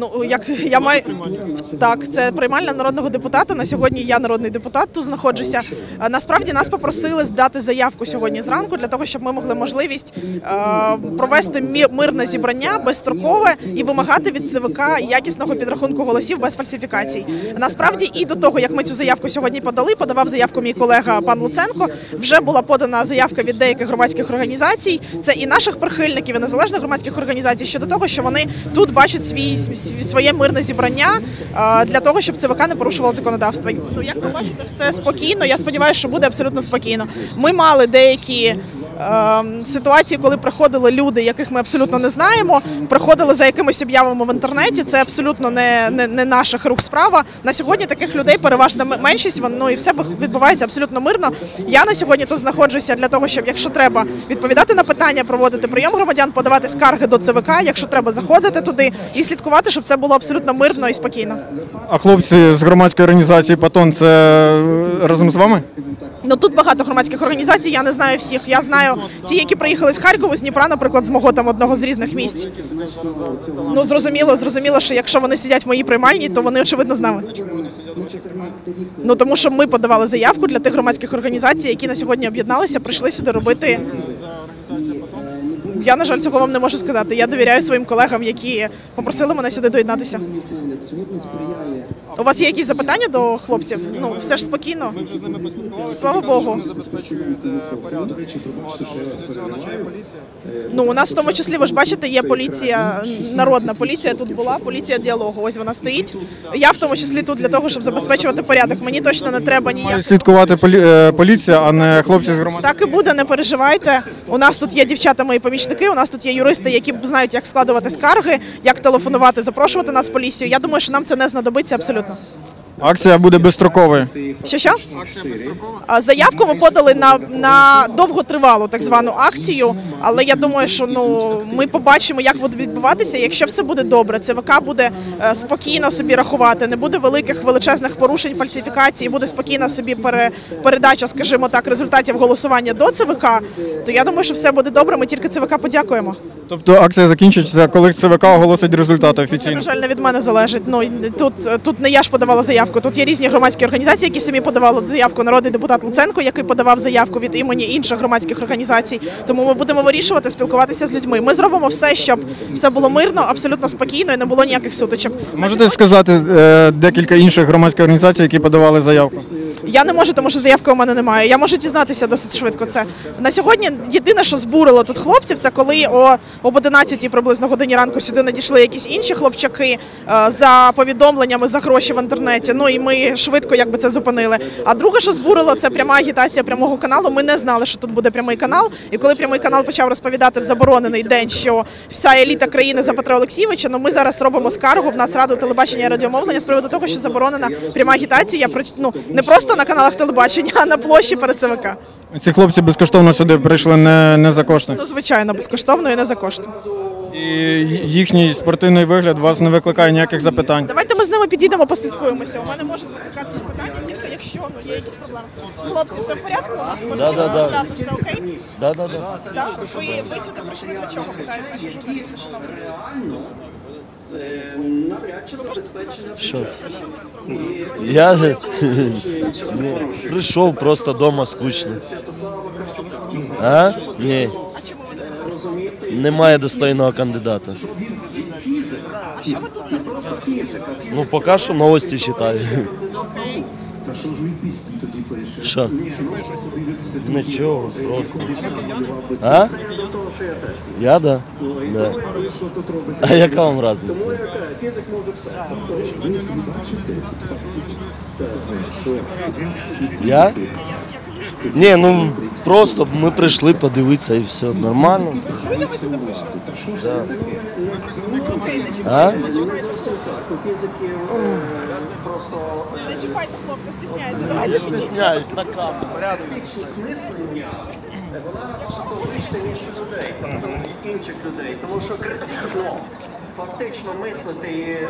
Ну як я маю так, це приймальна народного депутата. На сьогодні я народний депутат. Тут знаходжуся. Насправді нас попросили здати заявку сьогодні зранку для того, щоб ми могли можливість провести мирне зібрання безстрокове і вимагати від ЦВК якісного підрахунку голосів без фальсифікацій. Насправді, і до того як ми цю заявку сьогодні подали, подавав заявку мій колега пан Луценко. Вже була подана заявка від деяких громадських організацій. Це і наших прихильників, і незалежних громадських організацій щодо того, що вони тут бачать свій- своє мирне зібрання е, для того, щоб ЦВК не порушувало законодавство. Ну як ви бачите, все спокійно. Я сподіваюся, що буде абсолютно спокійно. Ми мали деякі. Ем, Ситуації, коли приходили люди, яких ми абсолютно не знаємо, приходили за якимись об'явами в інтернеті. Це абсолютно не, не, не наших рук справа. На сьогодні таких людей переважна меншість. Воно ну, і все відбувається абсолютно мирно. Я на сьогодні тут знаходжуся для того, щоб, якщо треба, відповідати на питання, проводити прийом громадян, подавати скарги до ЦВК, якщо треба заходити туди і слідкувати, щоб це було абсолютно мирно і спокійно. А хлопці з громадської організації Патон це е, разом з вами? Ну тут багато громадських організацій. Я не знаю всіх. Я знаю ті, які приїхали з Харкова, з Дніпра, наприклад, з мого там одного з різних місць. Ну зрозуміло, зрозуміло, що якщо вони сидять в моїй приймальні, то вони очевидно з нами. Ну тому що ми подавали заявку для тих громадських організацій, які на сьогодні об'єдналися, прийшли сюди робити. Я на жаль цього вам не можу сказати. Я довіряю своїм колегам, які попросили мене сюди доєднатися. У вас є якісь запитання до хлопців? Ну все ж спокійно. Ми вже з ними поспілкувалися. Слава Богу. Вони забезпечують е, порядок. Цього поліція. Ну, у нас в тому числі, ви ж бачите, є поліція, народна поліція тут була, поліція діалогу. Ось вона стоїть. Я в тому числі тут для того, щоб забезпечувати порядок. Мені точно не треба Має ніяк. слідкувати полі- е, поліція, а не хлопці з громадської. Так і буде, не переживайте. У нас тут є дівчата, мої помічники. У нас тут є юристи, які знають, як складувати скарги, як телефонувати, запрошувати нас в поліцію. Я думаю, що нам це не знадобиться абсолютно. Акція буде безстроковою. Що що? Акція безстрокова. Заявку ми подали на, на довготривалу так звану акцію, але я думаю, що ну ми побачимо, як буде відбуватися. Якщо все буде добре, ЦВК буде е, спокійно собі рахувати, не буде великих величезних порушень, фальсифікацій, буде спокійна собі пере, передача, скажімо так, результатів голосування до ЦВК. То я думаю, що все буде добре. Ми тільки ЦВК подякуємо. Тобто акція закінчиться, коли ЦВК оголосить результати Це, офіційно. на жаль, не від мене залежить. Ну тут, тут не я ж подавала заявку. Тут є різні громадські організації, які самі подавали заявку. Народний депутат Луценко, який подавав заявку від імені інших громадських організацій. Тому ми будемо вирішувати, спілкуватися з людьми. Ми зробимо все, щоб все було мирно, абсолютно спокійно і не було ніяких сутичок. Можете сказати е, декілька інших громадських організацій, які подавали заявку? Я не можу, тому що заявки у мене немає. Я можу дізнатися досить швидко. Це на сьогодні. Єдине, що збурило тут хлопців, це коли о об 11 приблизно годині ранку сюди надійшли якісь інші хлопчаки е, за повідомленнями за гроші в інтернеті. Ну і ми швидко якби це зупинили. А друге, що збурило, це пряма агітація прямого каналу. Ми не знали, що тут буде прямий канал. І коли прямий канал почав розповідати в заборонений день, що вся еліта країни за Петра Олексійовича, ну ми зараз робимо скаргу в Нацраду телебачення і радіомовлення з приводу того, що заборонена пряма агітація про ну не просто на каналах телебачення, а на площі перед ЦВК. Ці хлопці безкоштовно сюди прийшли не, не за кошти. Ну звичайно, безкоштовно і не за кошти. І їхній спортивний вигляд вас не викликає ніяких запитань. Давайте ми з ними підійдемо, поспілкуємося. У мене можуть викликати запитання тільки якщо ну є якісь проблеми. Хлопці, все в порядку? У нас Да, да, да. все окей? Да, да, да. Да? Ви, ви сюди прийшли для чого? Питають наші журналісти, шановні. Що? Я Ні, прийшов просто вдома скучно. А? Ні. А запрошуєте? Немає достойного кандидата. Що ви тут зараз робите? Ну, поки що новості читаю. Окей. Що? Нічого, просто. А? Я да? Да. А яка вам різниця? Я? Ні, ну просто ми прийшли подивитися і все. Нормально. Да. Не чіпайте, А? не чіпайте. Не чіпайте хлопця, стісняється. Давайте. На камеру. інших людей, тому що критично фактично мислити і